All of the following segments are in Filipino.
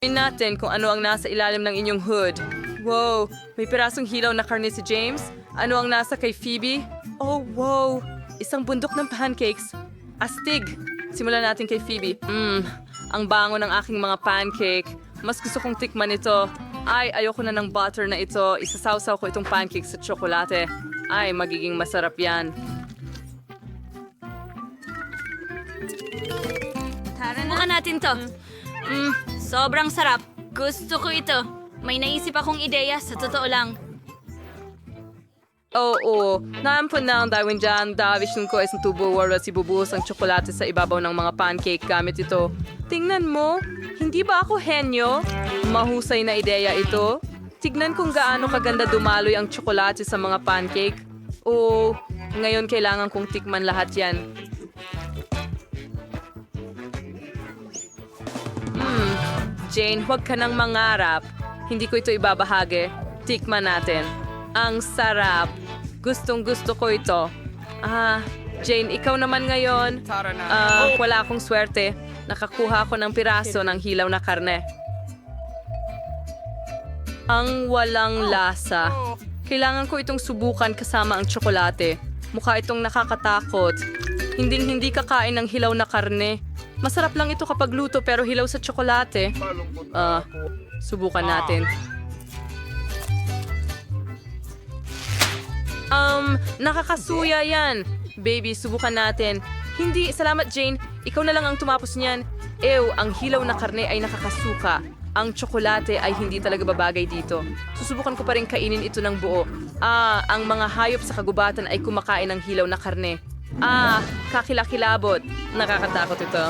Tingnan natin kung ano ang nasa ilalim ng inyong hood. Wow, may pirasong hilaw na karne si James. Ano ang nasa kay Phoebe? Oh, wow, isang bundok ng pancakes. Astig. Simulan natin kay Phoebe. Mmm, ang bango ng aking mga pancake. Mas gusto kong tikman ito. Ay, ayoko na ng butter na ito. Isasawsaw ko itong pancake sa tsokolate. Ay, magiging masarap yan. Subukan natin to. Mm, sobrang sarap. Gusto ko ito. May naisip akong ideya sa totoo lang. Oo, naampun na ang Darwin dyan. Davision ko isang tubo wala si bubuhos ang tsokolate sa ibabaw ng mga pancake gamit ito. Tingnan mo, hindi ba ako henyo? Mahusay na ideya ito. Tignan kung gaano kaganda dumaloy ang tsokolate sa mga pancake. Oo, ngayon kailangan kong tikman lahat yan. Jane, huwag ka nang mangarap. Hindi ko ito ibabahagi. Tikman natin. Ang sarap. Gustong gusto ko ito. Ah, Jane, ikaw naman ngayon. Ah, wala akong swerte. Nakakuha ako ng piraso ng hilaw na karne. Ang walang lasa. Kailangan ko itong subukan kasama ang tsokolate. Mukha itong nakakatakot. Hinding hindi kakain ng hilaw na karne. Masarap lang ito kapag luto pero hilaw sa tsokolate. Ah, subukan natin. Um, nakakasuya yan. Baby, subukan natin. Hindi, salamat Jane. Ikaw na lang ang tumapos niyan. Ew, ang hilaw na karne ay nakakasuka. Ang tsokolate ay hindi talaga babagay dito. Susubukan ko pa rin kainin ito ng buo. Ah, ang mga hayop sa kagubatan ay kumakain ng hilaw na karne. Ah, kakilakilabot. Nakakatakot ito.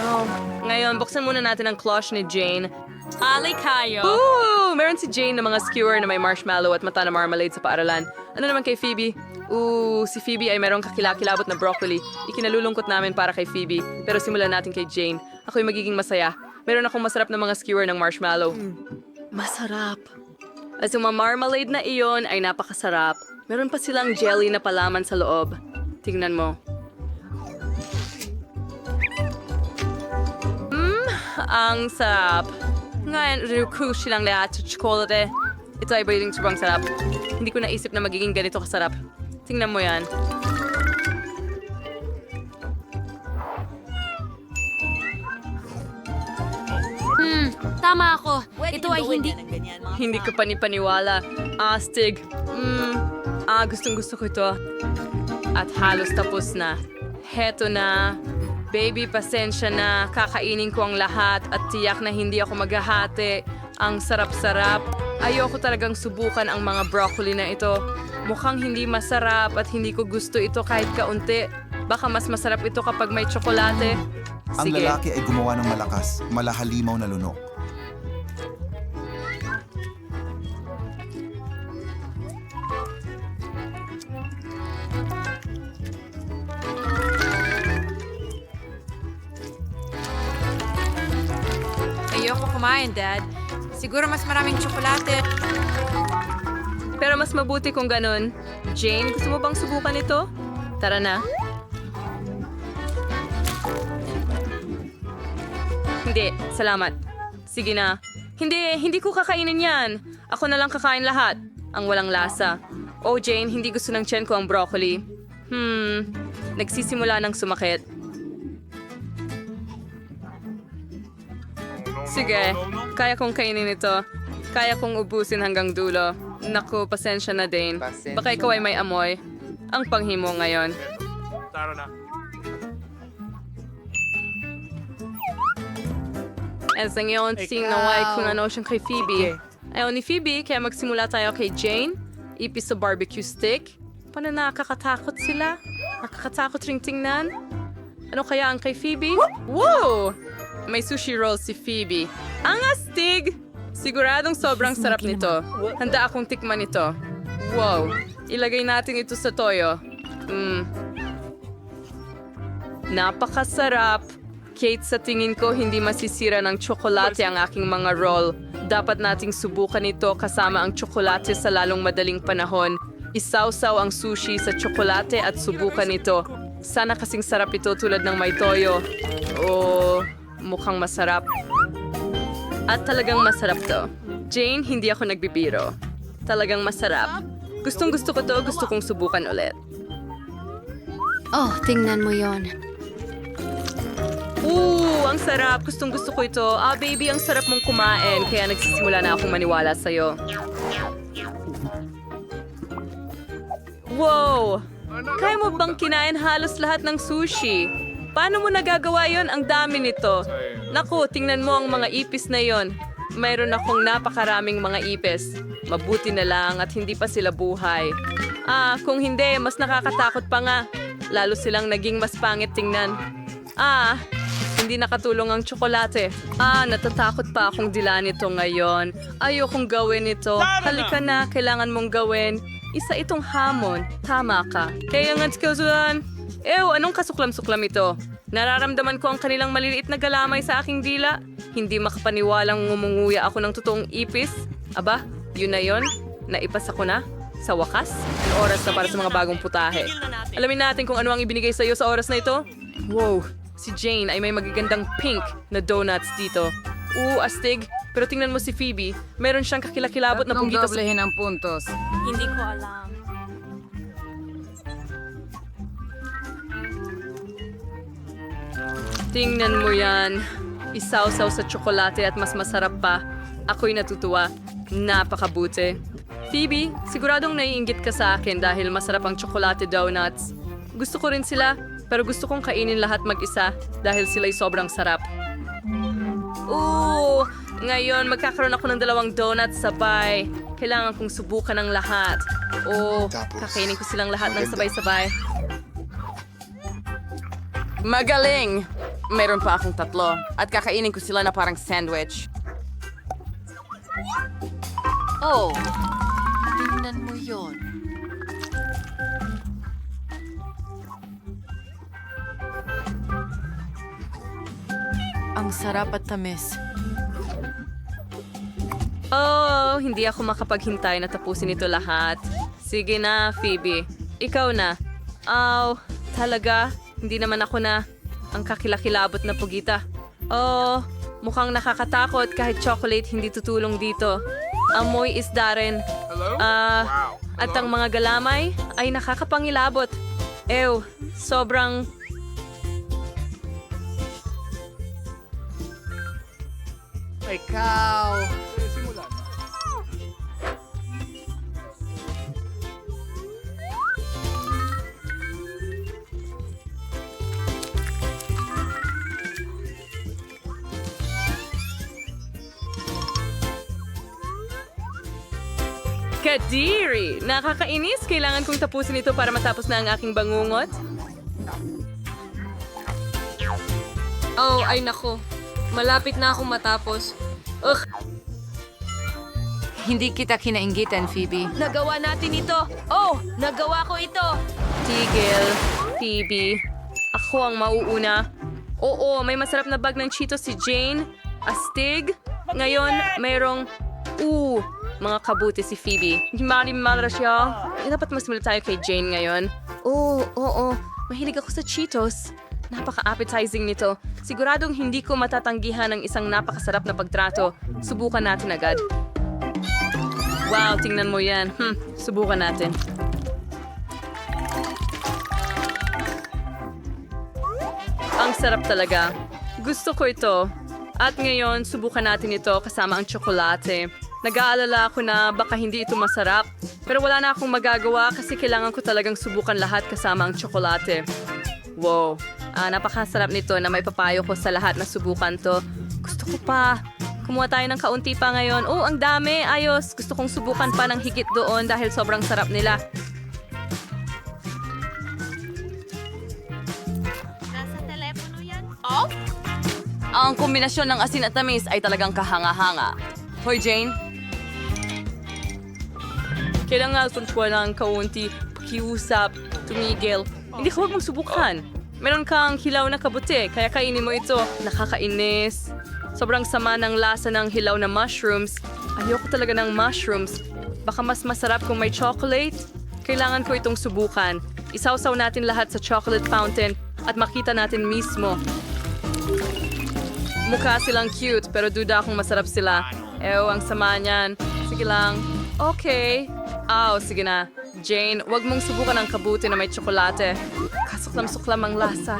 Oh, ngayon, buksan muna natin ang cloche ni Jane. Ali kayo. Ooh! Meron si Jane na mga skewer na may marshmallow at mata na marmalade sa paaralan. Ano naman kay Phoebe? Ooh, si Phoebe ay merong kakilakilabot na broccoli. Ikinalulungkot namin para kay Phoebe. Pero simulan natin kay Jane. Ako'y magiging masaya. Meron akong masarap na mga skewer ng marshmallow. Masarap. At yung marmalade na iyon ay napakasarap. Meron pa silang jelly na palaman sa loob. Tingnan mo. Mmm, ang sarap. Ngayon, ruku silang lahat sa chocolate. Ito ay baying sobrang sarap. Hindi ko naisip na magiging ganito kasarap. Tingnan mo yan. Hmm, tama ako. Ito ay hindi... Hindi ko panipaniwala. Astig. Mmm, ah, gustong gusto ko ito. At halos tapos na. Heto na. Baby, pasensya na. Kakainin ko ang lahat at tiyak na hindi ako maghahati. Ang sarap-sarap. Ayoko talagang subukan ang mga broccoli na ito. Mukhang hindi masarap at hindi ko gusto ito kahit kaunti. Baka mas masarap ito kapag may tsokolate. Ang Sige. lalaki ay gumawa ng malakas, malahalimaw na lunok. Kumain, Dad. Siguro mas maraming tsokolate. Pero mas mabuti kung ganun. Jane, gusto mo bang subukan ito? Tara na. Hindi, salamat. Sige na. Hindi, hindi ko kakainin yan. Ako na lang kakain lahat. Ang walang lasa. Oh, Jane, hindi gusto ng tiyan ko ang broccoli. Hmm, nagsisimula ng sumakit. Sige, kaya kong kainin ito. Kaya kong ubusin hanggang dulo. Naku, pasensya na, Dane. Baka ikaw ay may amoy. Ang panghimo ngayon. At sa ngayon, sinaway ko na ano siyang kay Phoebe. Ayaw ni Phoebe, kaya magsimula tayo kay Jane. Ipis sa barbecue stick. Paano nakakatakot sila? Nakakatakot ring tingnan? Ano kaya ang kay Phoebe? Wow! May sushi roll si Phoebe. Ang astig! Siguradong sobrang sarap nito. Handa akong tikman ito. Wow! Ilagay natin ito sa toyo. Mm. Napakasarap! Kate, sa tingin ko hindi masisira ng tsokolate ang aking mga roll. Dapat nating subukan ito kasama ang tsokolate sa lalong madaling panahon. Isawsaw ang sushi sa tsokolate at subukan ito. Sana kasing sarap ito tulad ng may toyo. Oh, mukhang masarap. At talagang masarap to. Jane, hindi ako nagbibiro. Talagang masarap. Gustong gusto ko to, gusto kong subukan ulit. Oh, tingnan mo yon. Ooh, ang sarap. Gustong gusto ko ito. Ah, baby, ang sarap mong kumain. Kaya nagsisimula na akong maniwala sa'yo. Wow! Kaya mo bang kinain halos lahat ng sushi? Paano mo nagagawa yon? Ang dami nito. Naku, tingnan mo ang mga ipis na yon. Mayroon akong napakaraming mga ipis. Mabuti na lang at hindi pa sila buhay. Ah, kung hindi, mas nakakatakot pa nga. Lalo silang naging mas pangit tingnan. Ah, hindi nakatulong ang tsokolate. Ah, natatakot pa akong dilaan ito ngayon. Ayokong gawin ito. Halika na, kailangan mong gawin. Isa itong hamon. Tama ka. Kaya nga, Skilzulan. Ew, anong kasuklam-suklam ito? Nararamdaman ko ang kanilang maliliit na galamay sa aking dila. Hindi makapaniwalang ngumunguya ako ng totoong ipis. Aba, yun na yun. Naipas ako na. Sa wakas, oras na para sa mga bagong putahe. Alamin natin kung ano ang ibinigay sa iyo sa oras na ito. Wow, si Jane ay may magagandang pink na donuts dito. Oo, astig. Pero tingnan mo si Phoebe, meron siyang kakilakilabot na pugita sa... ang puntos. Hindi ko alam. Tingnan mo yan. Isawsaw sa tsokolate at mas masarap pa. Ako'y natutuwa. Napakabuti. Phoebe, siguradong naiinggit ka sa akin dahil masarap ang tsokolate donuts. Gusto ko rin sila, pero gusto kong kainin lahat mag-isa dahil sila'y sobrang sarap. Ooh, ngayon magkakaroon ako ng dalawang donuts sabay. Kailangan kong subukan ang lahat. Oo, Tapos, kakainin ko silang lahat ng sabay-sabay. Magaling! Meron pa akong tatlo at kakainin ko sila na parang sandwich. Oh, tingnan mo yon. Ang sarap at tamis. Oh, hindi ako makapaghintay na tapusin ito lahat. Sige na, Phoebe. Ikaw na. Oh, talaga? Hindi naman ako na ang kakilakilabot na pugita. Oh, mukhang nakakatakot kahit chocolate hindi tutulong dito. Amoy isda rin. Ah, at ang mga galamay ay nakakapangilabot. Ew, sobrang... Ikaw. Kadiri! Nakakainis. Kailangan kong tapusin ito para matapos na ang aking bangungot. Oh, ay nako. Malapit na akong matapos. Ugh, Hindi kita kinainggitan, Phoebe. Nagawa natin ito. Oh, nagawa ko ito. tigil. Phoebe. Ako ang mauuna. Oo, may masarap na bag ng Cheetos si Jane. Astig. Ngayon, mayroong... Oo, mga kabuti si Phoebe. Mali mala siya. Eh, dapat mas mula tayo kay Jane ngayon. Oo, oo. Mahilig ako sa Cheetos. Napaka-appetizing nito. Siguradong hindi ko matatanggihan ang isang napakasarap na pagtrato. Subukan natin agad. Wow, tingnan mo yan. Hmm, subukan natin. Ang sarap talaga. Gusto ko ito. At ngayon, subukan natin ito kasama ang tsokolate. Nag-aalala ako na baka hindi ito masarap. Pero wala na akong magagawa kasi kailangan ko talagang subukan lahat kasama ang tsokolate. Wow, ah, napakasarap nito na may papayo ko sa lahat na subukan to. Gusto ko pa. Kumuha tayo ng kaunti pa ngayon. Oh, ang dami. Ayos. Gusto kong subukan pa ng higit doon dahil sobrang sarap nila. Nasa telepono yan? Ang kombinasyon ng asin at tamis ay talagang kahanga-hanga. Hoy, Jane. Kailangan kontrol ng kaunti, pakiusap, tumigil. Hindi ka huwag mong subukan. Meron kang hilaw na kabuti, kaya kainin mo ito. Nakakainis. Sobrang sama ng lasa ng hilaw na mushrooms. Ayoko talaga ng mushrooms. Baka mas masarap kung may chocolate. Kailangan ko itong subukan. Isawsaw natin lahat sa chocolate fountain at makita natin mismo Mukha silang cute, pero duda akong masarap sila. Ew, ang sama niyan. Sige lang. Okay. Aw, sige na. Jane, wag mong subukan ang kabuti na may tsokolate. Kasuklam-suklam ang lasa.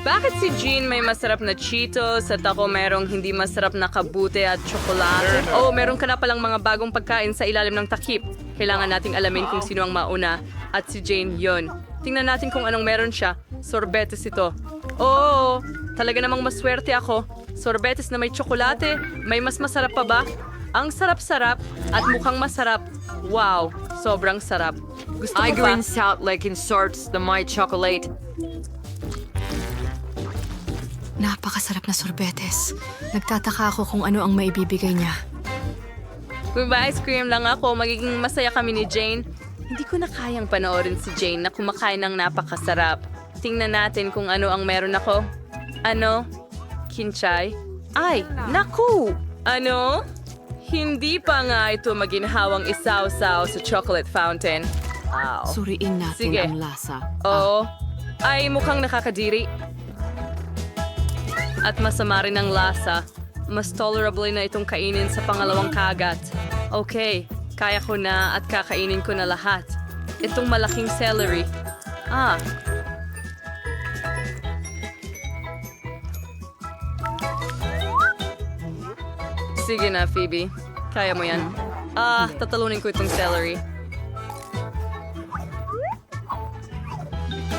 Bakit si Jean may masarap na Cheetos at ako merong hindi masarap na kabute at tsokolate? Oh, meron ka na palang mga bagong pagkain sa ilalim ng takip. Kailangan nating alamin kung sino ang mauna. At si Jane yon. Tingnan natin kung anong meron siya. Sorbetes ito. Oo, talaga namang maswerte ako. Sorbetes na may tsokolate. May mas masarap pa ba? Ang sarap-sarap at mukhang masarap. Wow, sobrang sarap. Gusto I mo pa? green out like in sorts the my chocolate. Napakasarap na sorbetes. Nagtataka ako kung ano ang maibibigay niya. Kung ba ice cream lang ako, magiging masaya kami ni Jane. Hindi ko na kayang panoorin si Jane na kumakain ng napakasarap. Tingnan natin kung ano ang meron ako. Ano? Kinchay? Ay, naku! Ano? Hindi pa nga ito maginhawang isaw-saw sa chocolate fountain. Wow. Suriin natin Sige. ang lasa. Oo. Ay, mukhang nakakadiri. At masama rin ang lasa. Mas tolerable na itong kainin sa pangalawang kagat. Okay, kaya ko na at kakainin ko na lahat. Itong malaking celery. Ah. Sige na, Phoebe. Kaya mo yan. Ah, tatalunin ko itong celery.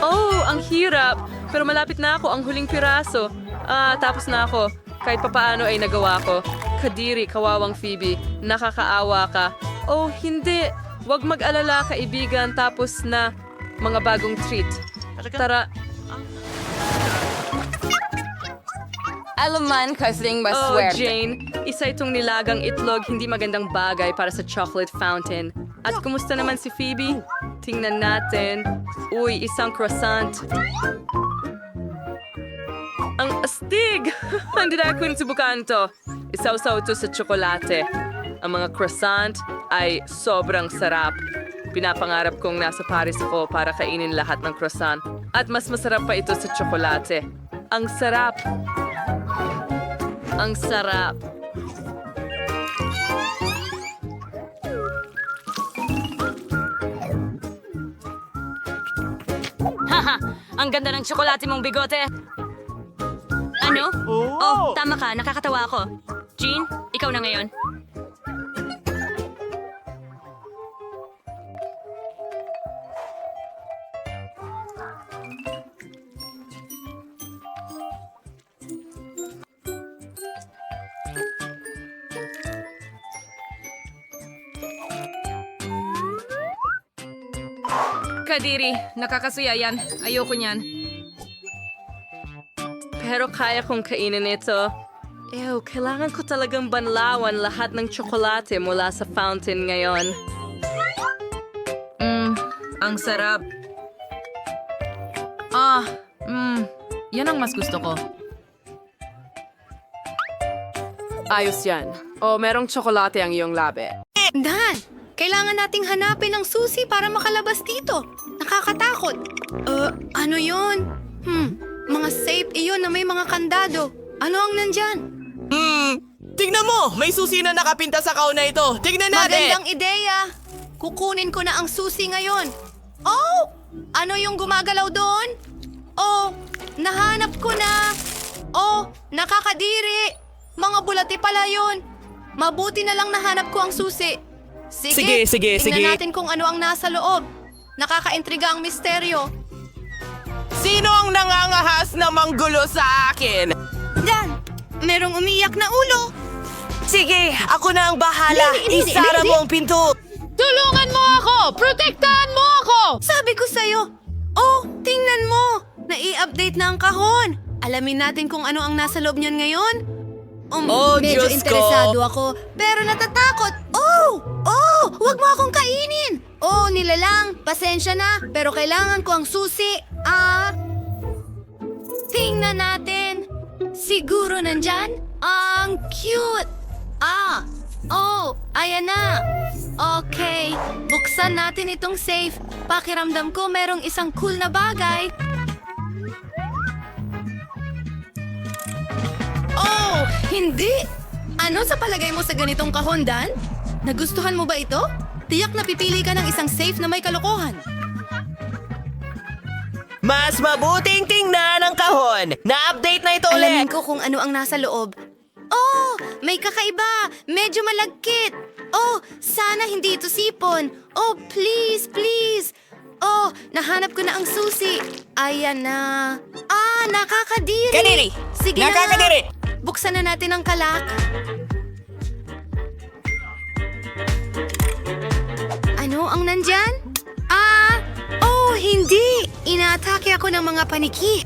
Oh, ang hirap. Pero malapit na ako, ang huling piraso. Ah, tapos na ako. Kahit papaano ay nagawa ko. Kadiri, kawawang Phoebe. Nakakaawa ka. Oh, hindi. Huwag mag-alala, kaibigan. Tapos na mga bagong treat. Tara. Alaman kasing Oh, maswerte. Jane. Isa itong nilagang itlog, hindi magandang bagay para sa chocolate fountain. At kumusta naman si Phoebe? Tingnan natin. Uy, isang croissant. Ang astig! hindi na ako subukan to. Isaw-saw ito sa tsokolate. Ang mga croissant ay sobrang sarap. Pinapangarap kong nasa Paris ako para kainin lahat ng croissant. At mas masarap pa ito sa tsokolate. Ang sarap! Ang sarap. Ang ganda ng tsokolate mong bigote. Ano? Oh, tama ka. Nakakatawa ako. Jean, ikaw na ngayon. Kadiri, nakakasuya yan. Ayoko niyan. Pero kaya kong kainin ito. Ew, kailangan ko talagang banlawan lahat ng tsokolate mula sa fountain ngayon. Mmm, ang sarap. Ah, mmm, yan ang mas gusto ko. Ayos yan. O, merong tsokolate ang iyong labi. Dan! Kailangan nating hanapin ang susi para makalabas dito. Nakakatakot. Uh, ano yun? Hmm, mga safe iyon na may mga kandado. Ano ang nandyan? Tignan mo! May susi na nakapinta sa kauna ito! Tignan natin! Magandang ideya. Kukunin ko na ang susi ngayon. Oh! Ano yung gumagalaw doon? Oh, nahanap ko na. Oh, nakakadiri. Mga bulati pala yun. Mabuti na lang nahanap ko ang susi. Sige, Sige, sige, tingnan sige. natin kung ano ang nasa loob. Nakakaintriga ang misteryo. Sino ang nangangahas na manggulo sa akin? Dan, merong umiyak na ulo. Sige, ako na ang bahala. Lady, Isara lady. mo ang pinto. Tulungan mo ako! Protektahan mo ako! Sabi ko sa'yo. Oh, tingnan mo. Nai-update na ang kahon. Alamin natin kung ano ang nasa loob niyon ngayon. Um, Oh, medyo Diyos ko. interesado ako, pero natatakot. Oh! Oh! Huwag mo akong kainin! Oh, nilalang. Pasensya na, pero kailangan ko ang susi. Ah... Tingnan natin. Siguro nandyan? Ang cute! Ah! Oh, ayan na. Okay, buksan natin itong safe. Pakiramdam ko merong isang cool na bagay. Oh, hindi! Ano sa palagay mo sa ganitong kahon, Dan? Nagustuhan mo ba ito? Tiyak na pipili ka ng isang safe na may kalokohan. Mas mabuting tingnan ang kahon. Na-update na ito Alamin ulit. ko kung ano ang nasa loob. Oh, may kakaiba. Medyo malagkit. Oh, sana hindi ito sipon. Oh, please, please. Oh, nahanap ko na ang susi. Ayan na. Ah, nakakadiri. Kadiri. Sige Nakakadiri. na. Buksan na natin ang kalak. Ano ang nandyan? Ah, oh, hindi. Inaatake ako ng mga paniki.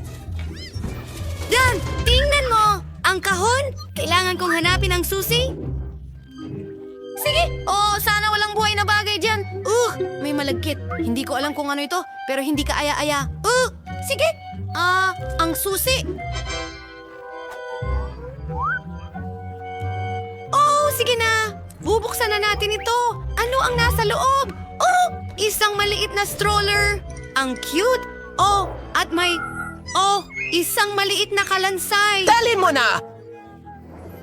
Dan, tingnan mo! Ang kahon! Kailangan kong hanapin ang susi? Sige! Oh, sana walang buhay na bagay dyan. Uh, may malagkit. Hindi ko alam kung ano ito, pero hindi ka aya-aya. Uh, sige! Ah, ang susi. Sige na! Bubuksan na natin ito. Ano ang nasa loob? Oh, isang maliit na stroller. Ang cute. Oh, at may... Oh, isang maliit na kalansay. Dalhin mo na.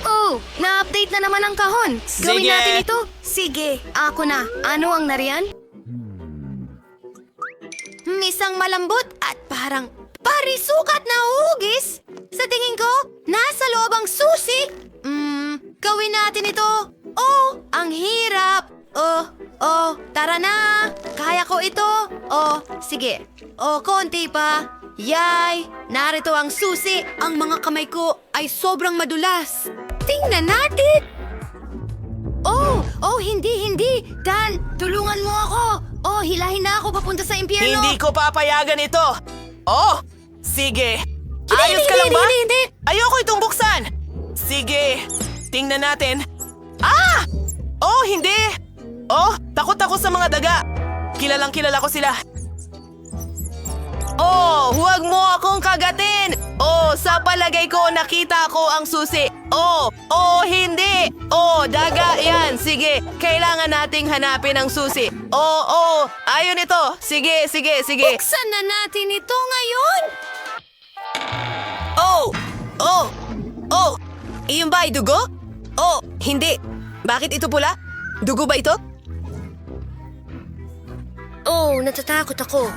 Oh, na-update na naman ang kahon. Gawin Sige. natin ito. Sige, ako na. Ano ang nariyan? Hmm, isang malambot at parang parisukat na hugis. Sa tingin ko, nasa loob ang susi. Gawin natin ito. Oh, ang hirap. Oh, oh, tara na. Kaya ko ito. Oh, sige. Oh, konti pa. Yay! Narito ang susi. Ang mga kamay ko ay sobrang madulas. Tingnan natin! Oh! Oh, hindi, hindi! Dan, tulungan mo ako! Oh, hilahin na ako papunta sa impyerno! Hindi ko papayagan ito. Oh, sige. Hindi, Ayos hindi, ka lang hindi, ba? hindi, hindi. Ayoko itong buksan. Sige, tingnan natin. Ah! Oh, hindi. Oh, takot ako sa mga daga. Kilalang kilala ko sila. Oh, huwag mo akong kagatin! Oh, sa palagay ko nakita ko ang susi. Oh, oh, hindi! Oh, daga yan. Sige, kailangan nating hanapin ang susi. Oh, oh, ayun ito. Sige, sige, sige. Buksan na natin ito ngayon! Oh! Oh! Oh! Iyon ba ay dugo? Oh, hindi. Bakit ito pula? Dugo ba ito? Oh, natatakot ako.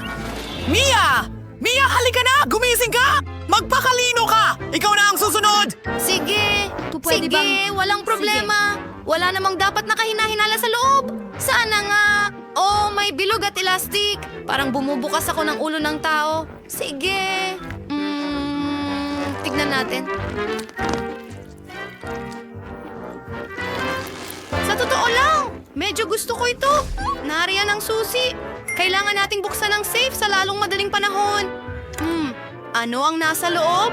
Mia! Mia, halika na! Gumising ka! Magpakalino ka! Ikaw na ang susunod! Sige, Pupwede sige, bang- walang problema. Wala namang dapat nakahinahinala sa loob. Sana nga. Oh, may bilog at elastic. Parang bumubukas ako ng ulo ng tao. Sige. Mm, tignan natin. Totoo lang, medyo gusto ko ito. Nariyan ang susi. Kailangan nating buksan ang safe sa lalong madaling panahon. Hmm, ano ang nasa loob?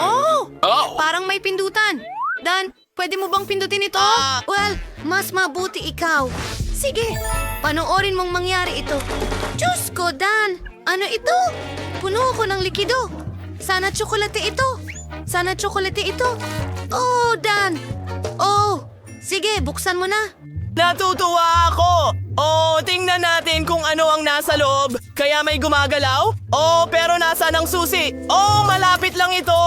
Oh! Parang may pindutan. Dan, pwede mo bang pindutin ito? Ah. Well, mas mabuti ikaw. Sige, panoorin mong mangyari ito. Diyos ko, Dan! Ano ito? Puno ko ng likido. Sana tsokolate ito. Sana tsokolate ito. Oh, Dan! Oh, sige, buksan mo na. Natutuwa ako! Oh, tingnan natin kung ano ang nasa loob. Kaya may gumagalaw? Oh, pero nasaan ang susi? Oh, malapit lang ito!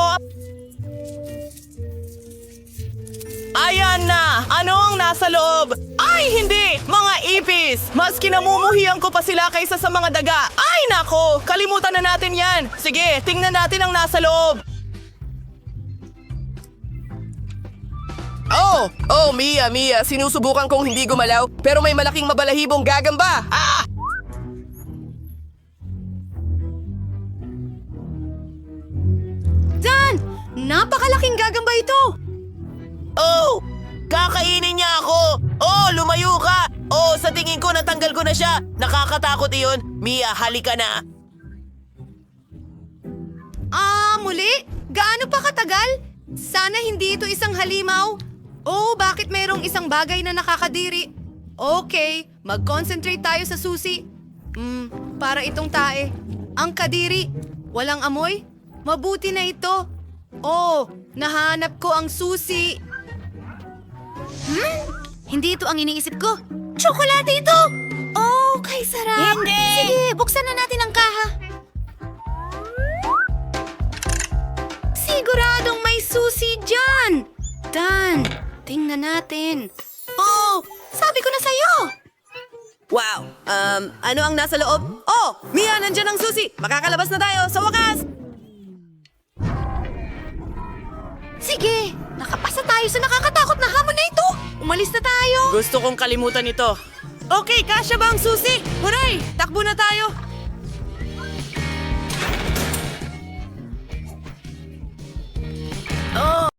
Ayan na! Ano ang nasa loob? Ay, hindi! Mga ipis! Mas kinamumuhian ko pa sila kaysa sa mga daga. Ay, nako! Kalimutan na natin yan! Sige, tingnan natin ang nasa loob. Oh! Oh, Mia, Mia, sinusubukan kong hindi gumalaw, pero may malaking mabalahibong gagamba! Ah! Dan! Napakalaking gagamba ito! Oh! Kakainin niya ako! Oh, lumayo ka! Oh, sa tingin ko natanggal ko na siya! Nakakatakot iyon! Mia, halika na! Ah, muli? Gaano pa katagal? Sana hindi ito isang halimaw. Oh, bakit mayroong isang bagay na nakakadiri? Okay, mag-concentrate tayo sa susi. Hmm, para itong tae. Ang kadiri. Walang amoy? Mabuti na ito. Oh, nahanap ko ang susi. Hmm? Hindi ito ang iniisip ko. Tsokolate ito! Oh, kay sarap. Hindi! Sige, buksan na natin ang kaha. Siguradong may susi dyan! Dan, Tingnan natin. Oh! Sabi ko na sa'yo! Wow! Um, ano ang nasa loob? Oh! Mia, nandyan ang susi! Makakalabas na tayo! Sa wakas! Sige! Nakapasa tayo sa nakakatakot na hamon na ito! Umalis na tayo! Gusto kong kalimutan ito. Okay, kasya ba ang susi? Huray! Takbo na tayo! Oh!